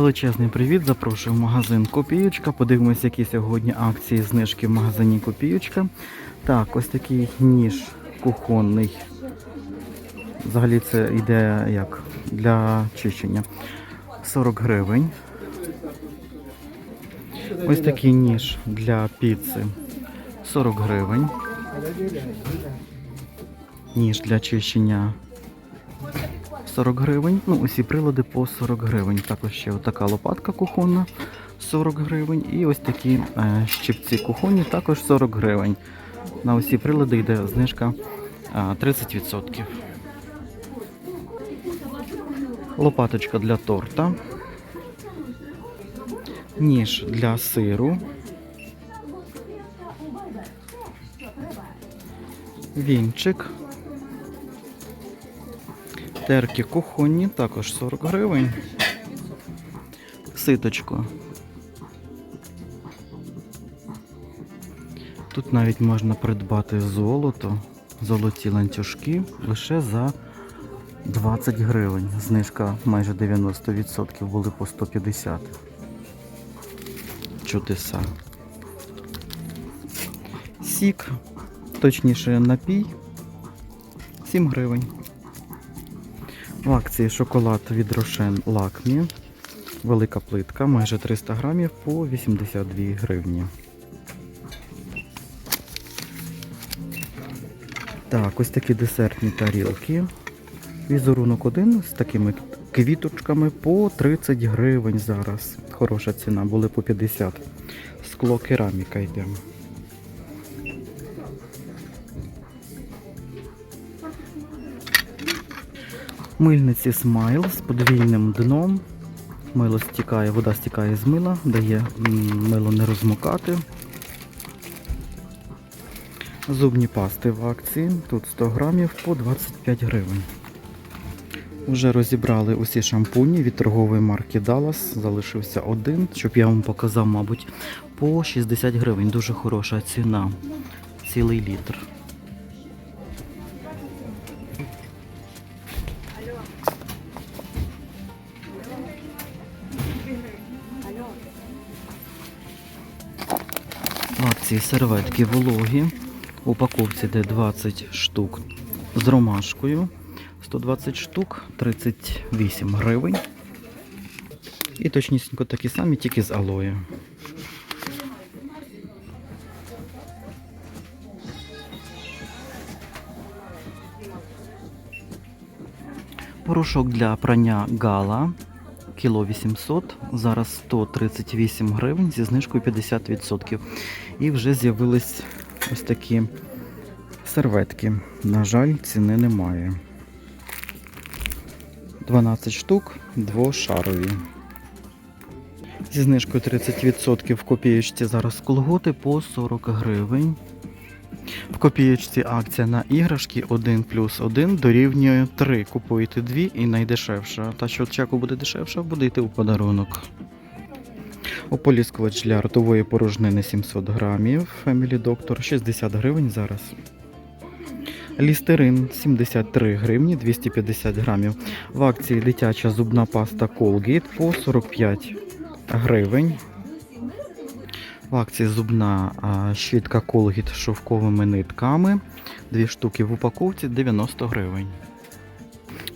Величезний привіт, запрошую в магазин Копіючка. Подивимось, які сьогодні акції знижки в магазині Копіючка. Так, ось такий ніж кухонний. Взагалі це йде як для чищення. 40 гривень. Ось такий ніж для піци 40 гривень. Ніж для чищення 40 гривень. Ну, усі прилади по 40 гривень. Також ще така лопатка кухонна 40 гривень. І ось такі е, щипці кухонні також 40 гривень. На усі прилади йде знижка е, 30%. Лопаточка для торта. Ніж для сиру. Вінчик. Терки кухонні, також 40 гривень. Ситочко. Тут навіть можна придбати золото, золоті ланцюжки лише за 20 гривень. Знижка майже 90% були по 150. Чудеса. Сік, точніше напій 7 гривень. В акції шоколад від Рошен Лакмі. Велика плитка, майже 300 грамів по 82 гривні. Так, ось такі десертні тарілки. Візерунок один з такими квіточками по 30 гривень зараз. Хороша ціна, були по 50. Скло кераміка йде. Мильниці смайл з подвійним дном. Мило стікає, вода стікає з мила, дає мило не розмокати. Зубні пасти в акції. Тут 100 грамів по 25 гривень. Уже розібрали усі шампуні від торгової марки Dallas. Залишився один, щоб я вам показав, мабуть, по 60 гривень. Дуже хороша ціна. Цілий літр. Акції серветки вологі. В упаковці де 20 штук з ромашкою. 120 штук, 38 гривень. І точнісінько такі самі, тільки з алоє. Порошок для прання Гала кіло 800, зараз 138 гривень зі знижкою 50%. І вже з'явились ось такі серветки. На жаль, ціни немає. 12 штук, двошарові. Зі знижкою 30% в копієчці зараз колготи по 40 гривень. В копієчці акція на іграшки 1 плюс 1 дорівнює 3. Купуєте 2 і найдешевша. Та що чеку буде дешевша, буде йти у подарунок. Ополіскувач для ротової порожнини 700 грамів. Family Doctor 60 гривень зараз. Лістерин 73 гривні 250 грамів. В акції дитяча зубна паста Colgate по 45 гривень. В акції зубна щітка Colgate з шовковими нитками. Дві штуки в упаковці 90 гривень.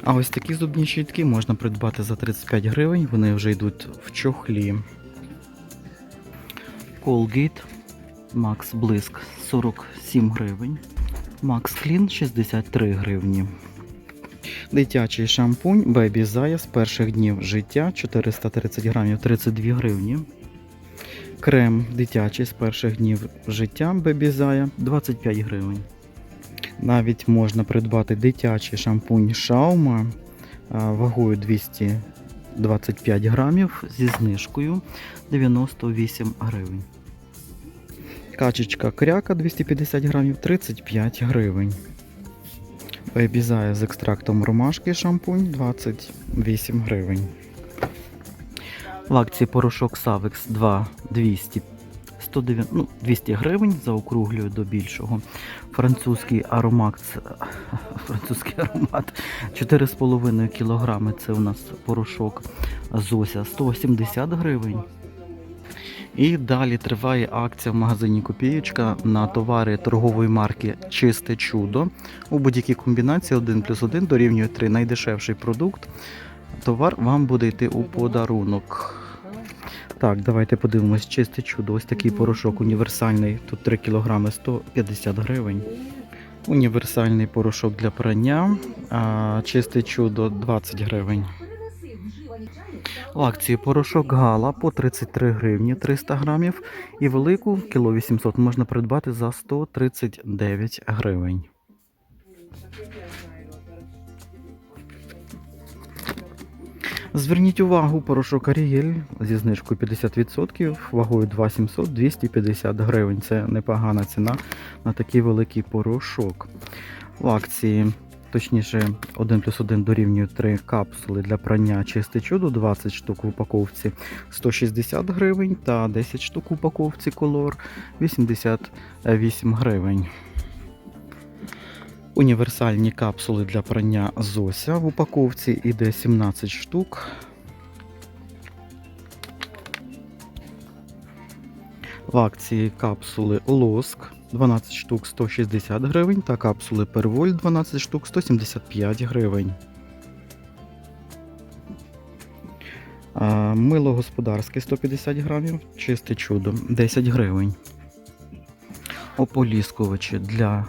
А ось такі зубні щітки можна придбати за 35 гривень. Вони вже йдуть в чохлі. Colgate Max Блиск 47 гривень. Max Clean 63 гривні. Дитячий шампунь Baby Zaya з перших днів життя 430 грамів 32 гривні. Крем дитячий з перших днів життя Zaya 25 гривень. Навіть можна придбати дитячий шампунь Шаума вагою 225 грамів зі знижкою 98 гривень. Качечка кряка 250 грамів 35 гривень. Zaya з екстрактом ромашки шампунь 28 гривень. В акції порошок Savex 2 200 109, ну, 200 гривень, заокруглюю до більшого. Французький аромат, французький аромат 4,5 кг. Це у нас порошок Зося 170 гривень. І далі триває акція в магазині Копієчка на товари торгової марки Чисте чудо. У будь-якій комбінації 1 плюс 1 дорівнює 3 найдешевший продукт. Товар вам буде йти у подарунок. Так, давайте подивимось, чисте чудо. Ось такий порошок універсальний. Тут 3 кг 150 гривень. Універсальний порошок для прання. А, чисте чудо 20 гривень. Акції порошок Гала по 33 гривні 300 грамів і велику кіло 800 можна придбати за 139 гривень. Зверніть увагу, порошок Аріель зі знижкою 50%, вагою 2700 250 гривень. Це непогана ціна на такий великий порошок. В акції, точніше, 1 плюс 1 дорівнює 3 капсули для прання чисте чудо, 20 штук в упаковці 160 гривень та 10 штук в упаковці колор 88 гривень. Універсальні капсули для прання Зося в упаковці іде 17 штук. В акції капсули Лоск 12 штук 160 гривень та капсули Перволь 12 штук 175 гривень. Мило господарське 150 грамів, чисте чудо 10 гривень. Ополіскувачі для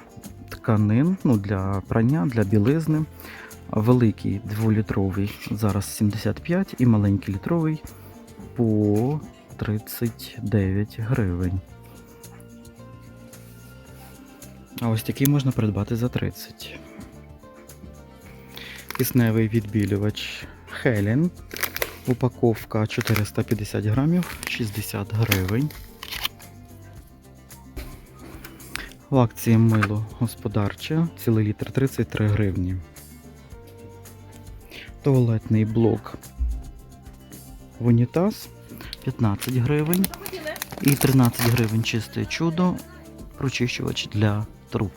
тканин, ну для прання, для білизни. Великий 2-літровий зараз 75 і маленький літровий по 39 гривень. А ось такий можна придбати за 30. Кисневий відбілювач Хелен. Упаковка 450 грамів, 60 гривень. В акції мило господарче, цілий літр 33 гривні. Туалетний блок в унітаз 15 гривень. І 13 гривень чисте чудо, прочищувач для труб.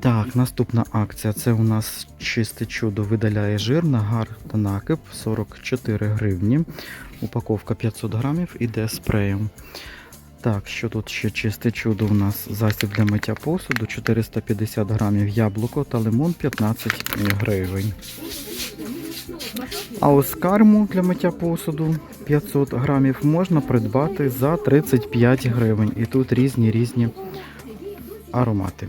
Так, наступна акція. Це у нас чисте чудо видаляє жир, нагар та накип 44 гривні. Упаковка 500 грамів іде спреєм. Так, що тут ще чисте чудо у нас? Засіб для миття посуду 450 грамів яблуко та лимон 15 гривень. А ось карму для миття посуду 500 грамів можна придбати за 35 гривень. І тут різні різні аромати.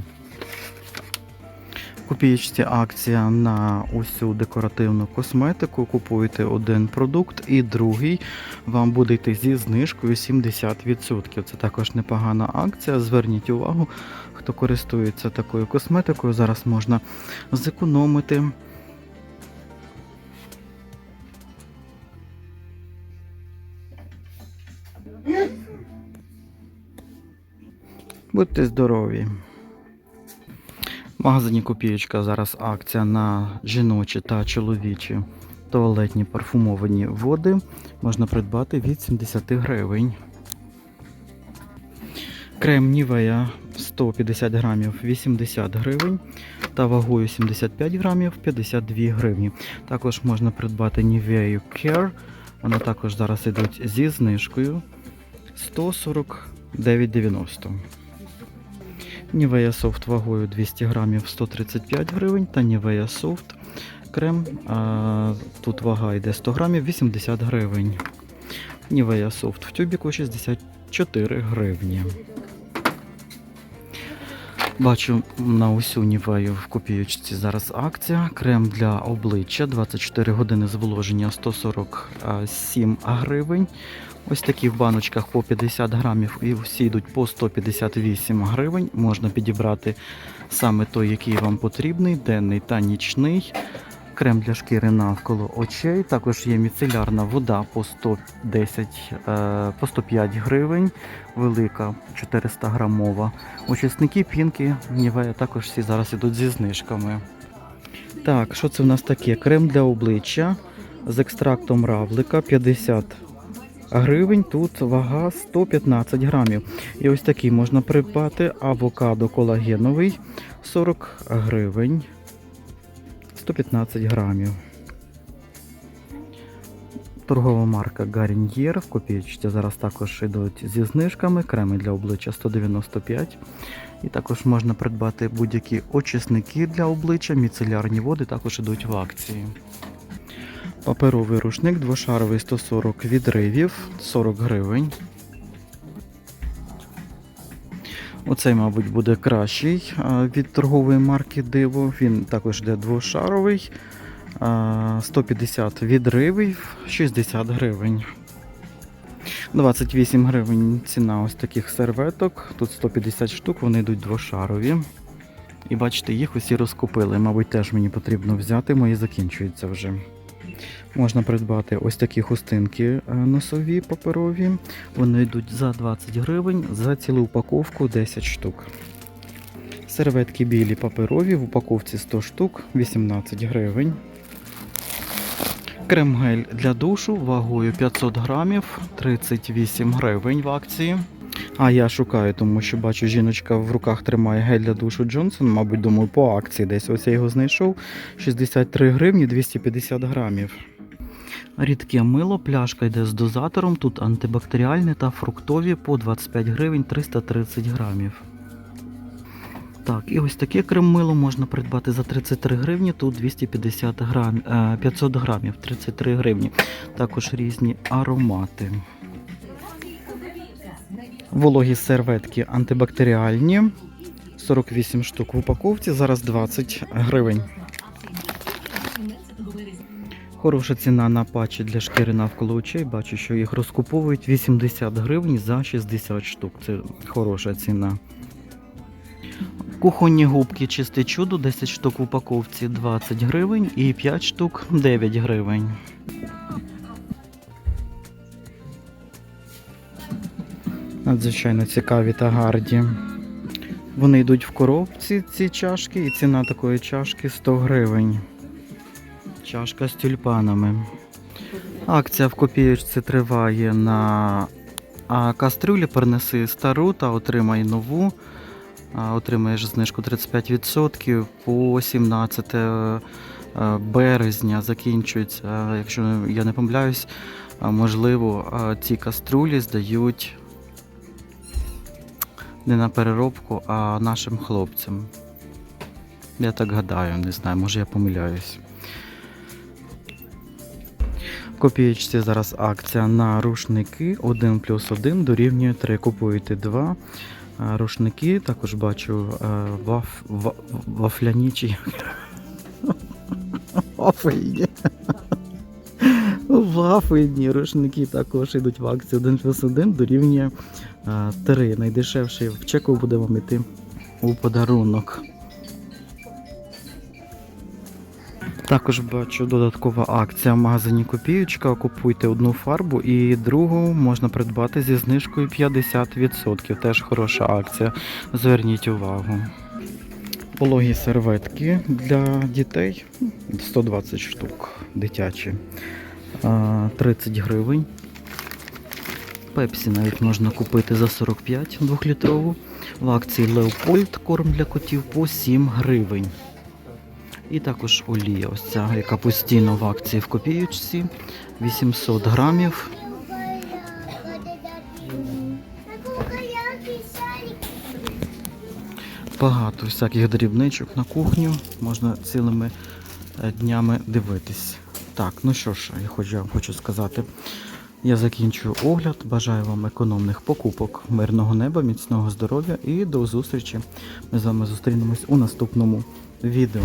В акція на усю декоративну косметику. Купуєте один продукт і другий вам буде йти зі знижкою 70%. Це також непогана акція. Зверніть увагу, хто користується такою косметикою. Зараз можна зекономити. Будьте здорові! В магазині Копієчка зараз акція на жіночі та чоловічі туалетні парфумовані води. Можна придбати від 70 гривень. Крем Нівея 150 грамів 80 гривень та вагою 75 грамів 52 гривні. Також можна придбати Nivea Care. Вона також зараз йдуть зі знижкою 149,90. Nivea Soft вагою 200 грамів 135 гривень та Nivea Soft крем. Тут вага йде 100 грамів 80 гривень. Nivea Soft в тюбіку 64 гривні. Бачу на усю Нівею в копійочці зараз акція. Крем для обличчя 24 години зволоження 147 гривень. Ось такі в баночках по 50 грамів і всі йдуть по 158 гривень. Можна підібрати саме той, який вам потрібний, денний та нічний. Крем для шкіри навколо очей. Також є міцелярна вода по 110, е, по 105 гривень, велика 400 грамова. Очисники пінки Нівея також всі зараз ідуть зі знижками. Так, що це в нас таке? Крем для обличчя з екстрактом равлика 50 гривень. Тут вага 115 грамів. І ось такий можна придбати авокадо колагеновий 40 гривень. 115 грамів. Торгова марка Garnier в копієчці зараз також йдуть зі знижками. Креми для обличчя 195. І також можна придбати будь-які очисники для обличчя, міцелярні води також йдуть в акції. Паперовий рушник двошаровий 140 відривів 40 гривень. Оцей, мабуть, буде кращий від торгової марки Диво. Він також йде двошаровий. 150 відривів, 60 гривень. 28 гривень ціна ось таких серветок. Тут 150 штук, вони йдуть двошарові. І бачите, їх усі розкупили. Мабуть, теж мені потрібно взяти, мої закінчуються вже. Можна придбати ось такі хустинки е, носові паперові. Вони йдуть за 20 гривень, за цілу упаковку 10 штук. Серветки білі паперові в упаковці 100 штук, 18 гривень. Крем-гель для душу вагою 500 грамів, 38 гривень в акції. А я шукаю, тому що бачу, жіночка в руках тримає гель для душу Джонсон. Мабуть, думаю, по акції десь. Ось я його знайшов. 63 гривні 250 грамів. Рідке мило, пляшка йде з дозатором. Тут антибактеріальне та фруктові по 25 гривень 330 грамів. Так, і ось таке крем-мило можна придбати за 33 гривні, тут 250 грам, е, 500 грамів, 33 гривні. Також різні аромати. Вологі серветки антибактеріальні. 48 штук в упаковці, зараз 20 гривень. Хороша ціна на патчі для шкіри навколо очей. Бачу, що їх розкуповують 80 гривень за 60 штук. Це хороша ціна. Кухонні губки чисте чудо, 10 штук в упаковці 20 гривень і 5 штук 9 гривень. Надзвичайно цікаві та гарді. Вони йдуть в коробці, ці чашки, і ціна такої чашки 100 гривень. Чашка з тюльпанами. Акція в копієчці триває на а кастрюлі перенеси стару та отримай нову. Отримаєш знижку 35% по 17 е, березня закінчується. Якщо я не помиляюсь, можливо, ці каструлі здають не на переробку, а нашим хлопцям. Я так гадаю, не знаю, може я помиляюсь. В копієчці зараз акція на рушники 1 плюс 1 дорівнює 3. Купуєте 2 рушники. Також бачу е, ваф, ва- вафляні чи? Вафельні. Вафельні рушники також йдуть в акції 1 плюс 1 дорівнює 3. Найдешевший в чеку буде вам йти у подарунок. Також бачу додаткова акція в магазині Копіючка. Купуйте одну фарбу і другу можна придбати зі знижкою 50%. Теж хороша акція. Зверніть увагу. Пологі серветки для дітей 120 штук дитячі. 30 гривень. Пепсі навіть можна купити за 45 2-літрову. В акції Леопольд корм для котів по 7 гривень. І також олія, ось ця, яка постійно в акції в копіючці. 800 грамів. Багато всяких дрібничок на кухню. Можна цілими е, днями дивитись. Так, ну що ж, я хочу, хочу сказати. Я закінчую огляд. Бажаю вам економних покупок, мирного неба, міцного здоров'я і до зустрічі. Ми з вами зустрінемось у наступному відео.